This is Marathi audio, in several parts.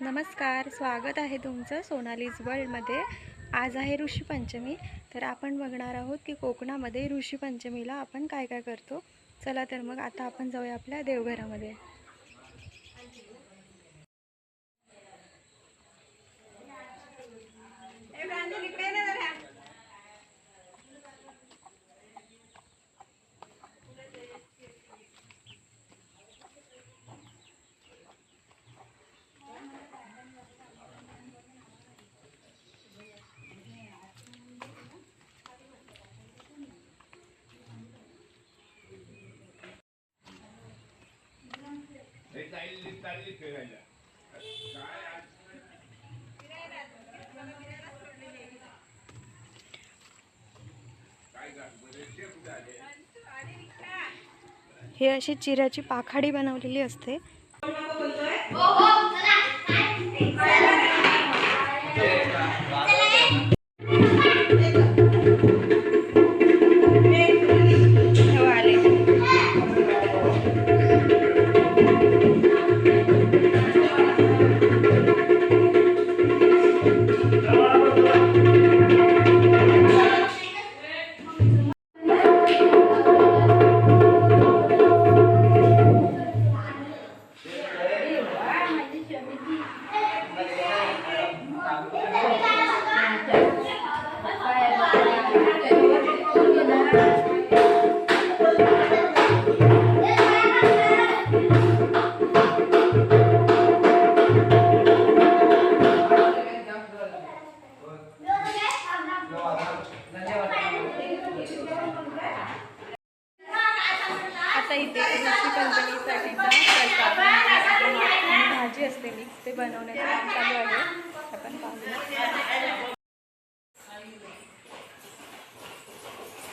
नमस्कार स्वागत आहे तुमचं सोनालीज वर्ल्डमध्ये. आज आहे ऋषीपंचमी तर आपण बघणार आहोत की कोकणामध्ये ऋषीपंचमीला आपण काय काय करतो. चला तर मग आता आपण जाऊया आपल्या देवघरामध्ये. हे अशी चिऱ्याची पाखाडी बनवलेली असते.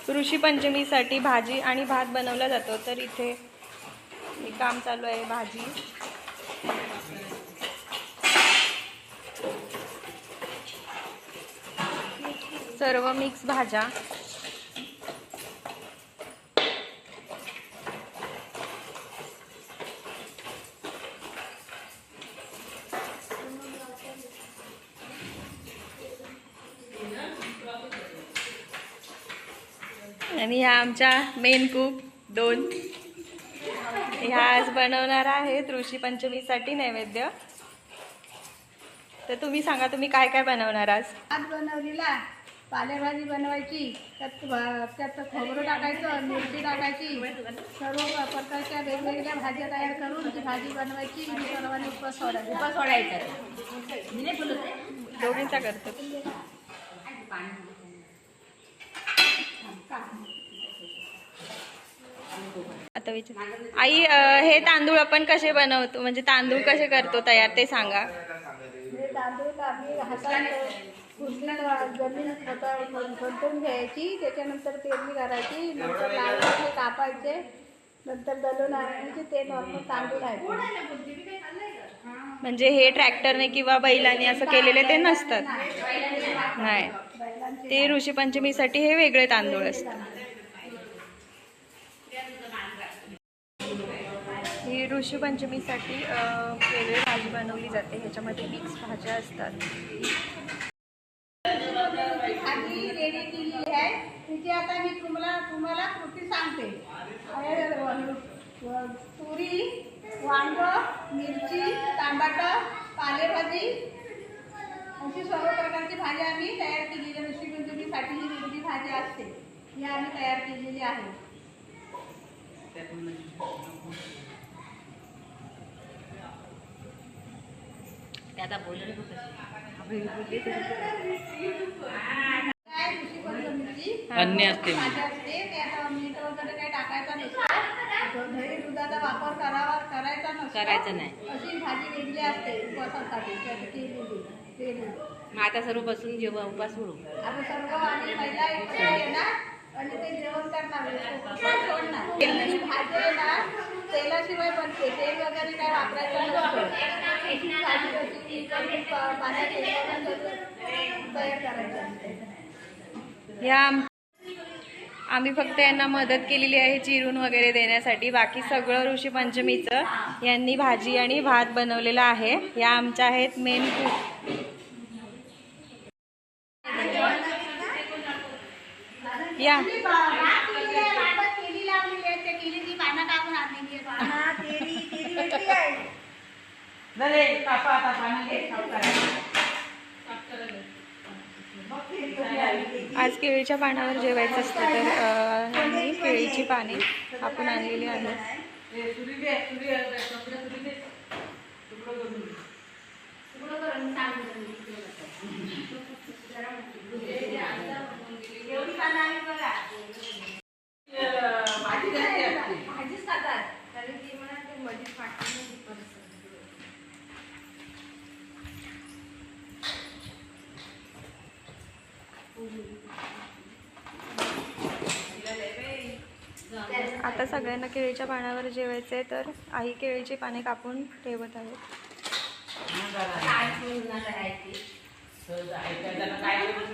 ऋषीपंचमीसाठी भाजी आणि भात बनवला जातो. तर इथे काम चालू आहे भाजी. सर्व मिक्स भाज्या. आणि ह्या आमच्या मेन कुक दोन. ह्या आज बनवणार आहेत ऋषी पंचमीसाठी नैवेद्य. तर तुम्ही सांगा तुम्ही काय काय बनवणार आज? भात बनवलेला पालेभाजी बनवायची त्यात त्यात खोबरं टाकायचं मिरची टाकायची सर्व प्रकारच्या वेगवेगळ्या भाज्या तयार करून ती भाजी बनवायची. आणि सर्वांनी उपवास सोडायचा. उपवास सोडायचा. दोघींचा करतो. आता विचार आई हे तांदूळ आपण कसे बनवतो? म्हणजे तांदूळ कसे करतो तयार ते सांगा. तांदूळ आम्ही हाताने पुसणं जमीन घ्यायची. त्याच्यानंतर पेरणी करायची नंतर लावायचे कापायचे. नंतर दलून आणायचे. ते नॉर्मल तांदूळ आहे म्हणजे हे ट्रॅक्टरने किंवा बैलाने असं केलेले ते नसतात. नाही. ते ऋषी पंचमीसाठी हे वेगळे तांदूळ असतात. ही ऋषी पंचमीसाठी अं, वेगळी भाजी बनवली जाते. ह्याच्यामध्ये मिक्स भाज्या असतात. भाजी रेडी केली आहे. तिची आता मी तुम्हाला तुम्हाला कृती सांगते. तुरी वांग मिरची टमाटर पालेभाजी. अशी सर्व प्रकारची भाजी आम्ही तयार केलेली आहे. ऋषी पंचमीसाठी ही वेगळी भाजी असते. ही आम्ही तयार केलेली आहे काय ऋषी पंचमीची अन्य असते भाजी असते ते आता मीठ वगैरे काही टाकायचं नसतं दही दुधाचा वापर करावा करायचा नसतो करायचं नाही. अशी भाजी वेगळी असते उपवासासाठी मग आता सर्व बसून जेव्हा उपास सोडू. आता सर्व महिला एकत्र येणार आणि ते जेवण करणार. भाजी शिवाय बनते तेल वगैरे काय वापरायचं नसतं. आम- आम्ही फक्त यांना मदत केलेली आहे चिरून वगैरे देण्यासाठी. बाकी सगळं ऋषी पंचमीचं यांनी भाजी आणि भात बनवलेला आहे. या आमच्या आहेत मेन कुक या भात केली आहे, भातात केली लावलेली आहे, त्या केलीची पानं टाकून आणलेली आहे. झाले कापा आता पानं घे खाऊ काय. आज केळीच्या पानावर जेवायचं असतं तर अं, केळीची पाने आपण आणलेली आहेत. ए, सुरी दे सुरी दे, कपडे सुरी दे तुकडं करून दे. एवढी पानं आली बघा. ए, भाजी कशी असते भाजीच खातात. आता सगळ्यांना केळीच्या पानावर जेवायचं आहे तर आई केळीची पाने कापून ठेवत सहज ऐकायला काय करू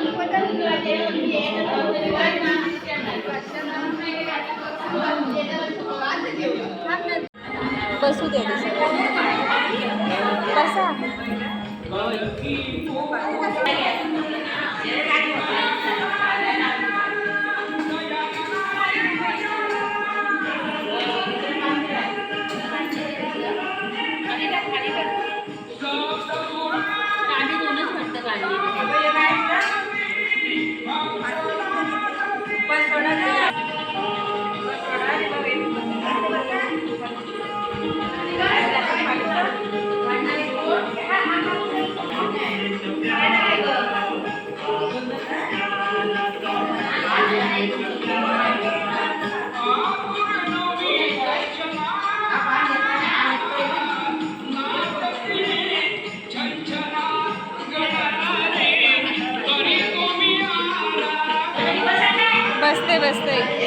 बसू दे बसा बसते बसते.